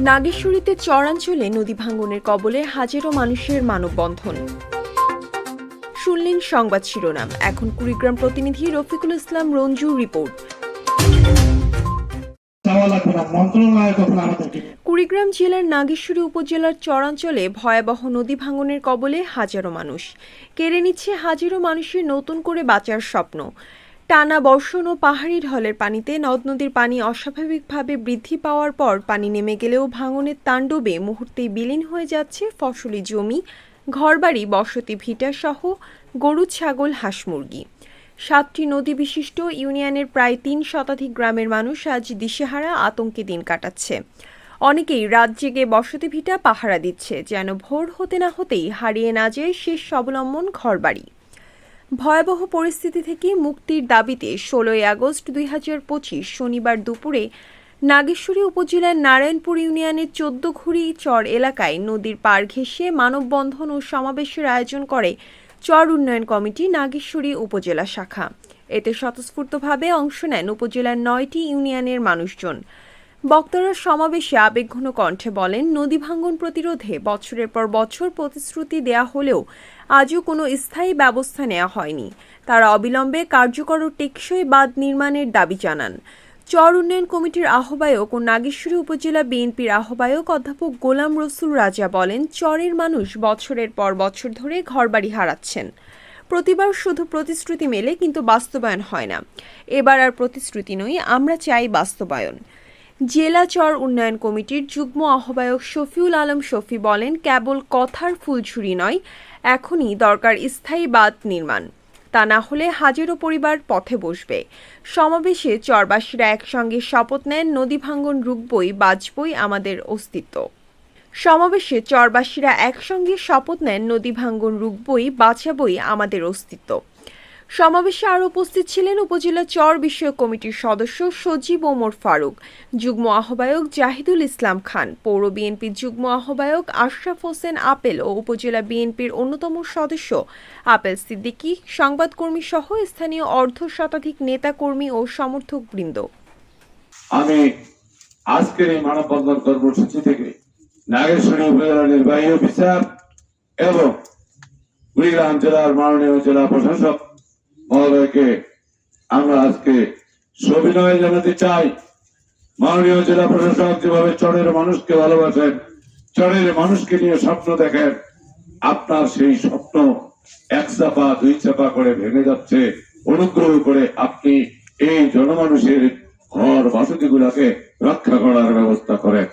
নাগেশ্বরীতে চরাঞ্চলে নদী ভাঙ্গনের কবলে হাজারো মানুষের মানববন্ধন। শুনলেন সংবাদ শিরোনাম। এখন কুড়িগ্রাম প্রতিনিধি রফিকুল ইসলাম রঞ্জু রিপোর্ট। কুড়িগ্রাম জেলার নাগেশ্বরী উপজেলার চরাঞ্চলে ভয়াবহ নদী ভাঙনের কবলে হাজারো মানুষ। কেড়ে নিচ্ছে হাজারো মানুষের নতুন করে বাঁচার স্বপ্ন। টানা বর্ষণ ও পাহাড়ি ঢলের পানিতে নদ নদীর পানি অস্বাভাবিকভাবে বৃদ্ধি পাওয়ার পর পানি নেমে গেলেও ভাঙনের তাণ্ডবে মুহূর্তেই বিলীন হয়ে যাচ্ছে ফসলি জমি, ঘরবাড়ি, বসতি ভিটা সহ গরু, ছাগল, হাঁস মুরগি। সাতটি নদী বিশিষ্ট ইউনিয়নের প্রায় তিন শতাধিক গ্রামের মানুষ আজ দিশেহারা আতঙ্কে দিন কাটাচ্ছে। অনেকেই রাত জেগে বসতি ভিটা পাহারা দিচ্ছে, যেন ভোর হতে না হতেই হারিয়ে না যায় শেষ অবলম্বন ঘরবাড়ি। ভয়াবহ পরিস্থিতি থেকে মুক্তির দাবিতে ষোলোই আগস্ট দুই হাজার পঁচিশ শনিবার দুপুরে নাগেশ্বরী উপজেলার নারায়ণপুর ইউনিয়নের চোদ্দঘুড়ি চর এলাকায় নদীর পার ঘেঁষে মানববন্ধন ও সমাবেশের আয়োজন করে চর উন্নয়ন কমিটি নাগেশ্বরী উপজেলা শাখা। এতে স্বতঃস্ফূর্তভাবে অংশ নেন উপজেলার নয়টি ইউনিয়নের মানুষজন। বক্তারা সমাবেশে আবেগঘন কণ্ঠে বলেন, নদী ভাঙ্গন প্রতিরোধে বছরের পর বছর প্রতিশ্রুতি দেয়া হলেও আজও কোনো স্থায়ী ব্যবস্থা নেওয়া হয়নি। তারা অবিলম্বে কার্যকর টেকসই বাঁধ নির্মাণের দাবি জানান। চর উন্নয়ন কমিটির আহ্বায়ক ও নাগেশ্বরী উপজেলা বিএনপির আহ্বায়ক অধ্যাপক গোলাম রসুল রাজা বলেন, চরের মানুষ বছরের পর বছর ধরে ঘরবাড়ি হারাচ্ছেন। প্রতিবার শুধু প্রতিশ্রুতি মেলে কিন্তু বাস্তবায়ন হয় না। এবার আর প্রতিশ্রুতি নই আমরা চাই বাস্তবায়ন। জেলা চর উন্নয়ন কমিটির যুগ্ম আহ্বায়ক শফিউল আলম শফি বলেন, কেবল কথার ফুলঝুরি নয়, এখনই দরকার স্থায়ী বাঁধ নির্মাণ। তা না হলে হাজারো পরিবার পথে বসবে। সমাবেশে চরবাসীরা একসঙ্গে শপথ নেন, নদী ভাঙ্গন রুখবই বাঁচবই আমাদের অস্তিত্ব। সমাবেশে চরবাসীরা একসঙ্গে শপথ নেন, নদী ভাঙ্গন রুখবই, বাঁচাবই আমাদের অস্তিত্ব। সমাবেশে আরও উপস্থিত ছিলেন উপজেলা চর বিষয়ক কমিটির সদস্য সজীব ওমর ফারুক, যুগ্ম আহ্বায়ক জাহিদুল ইসলাম খান, পৌর বিএনপির যুগ্ম আহ্বায়ক আশরাফ হোসেন আপেল ও উপজেলা বিএনপির অন্যতম সদস্য আপেল সিদ্দিকী, সংবাদকর্মী সহ স্থানীয় অর্ধ শতাধিক নেতাকর্মী ও সমর্থক বৃন্দ। আমি আজকের এই মানববন্ধন কর্মসূচি থেকে নাগেশ্বরী উপজেলা নির্বাহী অফিসার এবং কুড়িগ্রাম জেলার মাননীয় জেলা প্রশাসক মহোদয়কে আমরা আজকে সবিনয় জানাতে চাই। মাননীয় জেলা প্রশাসক যেভাবে চরের মানুষকে ভালোবাসেন, চরের মানুষকে নিয়ে স্বপ্ন দেখেন, আপনার সেই স্বপ্ন এক চাপা, দুই চাপা করে ভেঙে যাচ্ছে। অনুগ্রহ করে আপনি এই জনমানুষের ঘর বসতি গুলাকে রক্ষা করার ব্যবস্থা করেন।